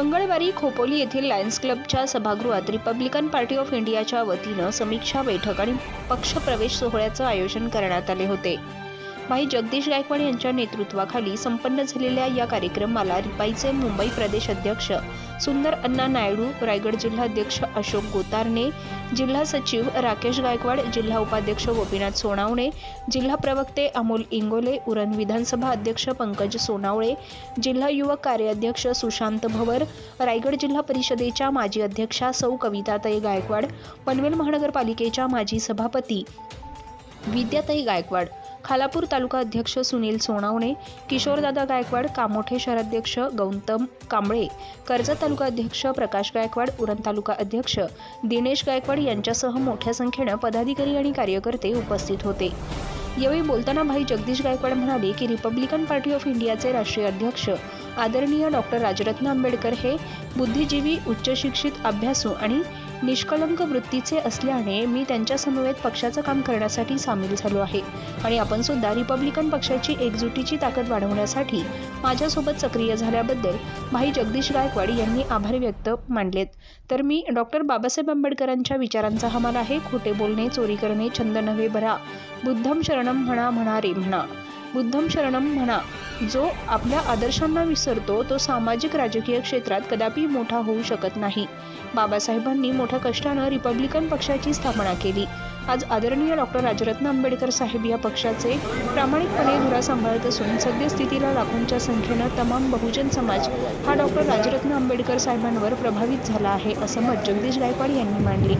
मंगळवारी खोपोली येथील लायन्स क्लबच्या सभागृहात रिपब्लिकन पार्टी ऑफ इंडियाच्या वतीनं समीक्षा बैठक आणि पक्षप्रवेश सोहळ्याचं आयोजन करण्यात आले होते. भाई जगदीश गायकवाड यांच्या नेतृत्वाखाली संपन्न झालेल्या या कार्यक्रमाला रिपाईचे मुंबई प्रदेश अध्यक्ष सुंदर अण्णा नायडू रायगड जिल्हाध्यक्ष अशोक गोतारणे जिल्हा सचिव राकेश गायकवाड जिल्हा उपाध्यक्ष गोपीनाथ सोनावणे जिल्हा प्रवक्ते अमोल इंगोले उरण विधानसभा अध्यक्ष पंकज सोनावळे जिल्हा युवक कार्याध्यक्ष सुशांत भवर रायगड जिल्हा परिषदेच्या माजी अध्यक्षा सौ कविताताई गायकवाड पनवेल महानगरपालिकेच्या माजी सभापती विद्याताई गायकवाड. खालापूर तालुका अध्यक्ष सुनील सोनावणे किशोरदादा गायकवाड कामोठे शहराध्यक्ष गौतम कांबळे कर्जत तालुका अध्यक्ष प्रकाश गायकवाड उरण तालुका अध्यक्ष दिनेश गायकवाड यांच्यासह मोठ्या संख्येनं पदाधिकारी आणि कार्यकर्ते उपस्थित होते. यावेळी बोलताना भाई जगदीश गायकवाड म्हणाले की रिपब्लिकन पार्टी ऑफ इंडियाचे राष्ट्रीय अध्यक्ष आदरणीय डॉक्टर राजरत्न आंबेडकर हे बुद्धिजीवी उच्चशिक्षित अभ्यासू आणि निष्कलंक वृत्तीचे असल्याने मी त्यांच्या समवेत पक्षाचं काम करण्यासाठी सामील झालो आहे. आणि आपण सुद्धा रिपब्लिकन पक्षाची एकजुटीची ताकद वाढवण्यासाठी माझ्यासोबत सक्रिय झाल्याबद्दल भाई जगदीश गायकवाड यांनी आभार व्यक्त मानलेत. तर मी डॉक्टर बाबासाहेब आंबेडकरांच्या विचारांचा हमाल आहे. खोटे बोलणे चोरी करणे छंद नव्हे भरा बुद्धम शरणम म्हणा म्हणा रे म्हणा. बुद्धम शरणम म्हणा जो आपल्या आदर्शांना विसरतो तो सामाजिक राजकीय क्षेत्रात कदापि मोठा होऊ शकत नाही. बाबासाहेबांनी मोठ्या कष्टानं रिपब्लिकन पक्षाची स्थापना केली. आज आदरणीय डॉक्टर राजरत्न आंबेडकर साहेब या पक्षाचे प्रामाणिकपणे धुरा सांभाळत असून सद्यस्थितीला लाखोंच्या संख्येनं तमाम बहुजन समाज हा डॉक्टर राजरत्न आंबेडकर साहेबांवर प्रभावित झाला आहे असं मत जगदीश गायकवाड यांनी मांडले.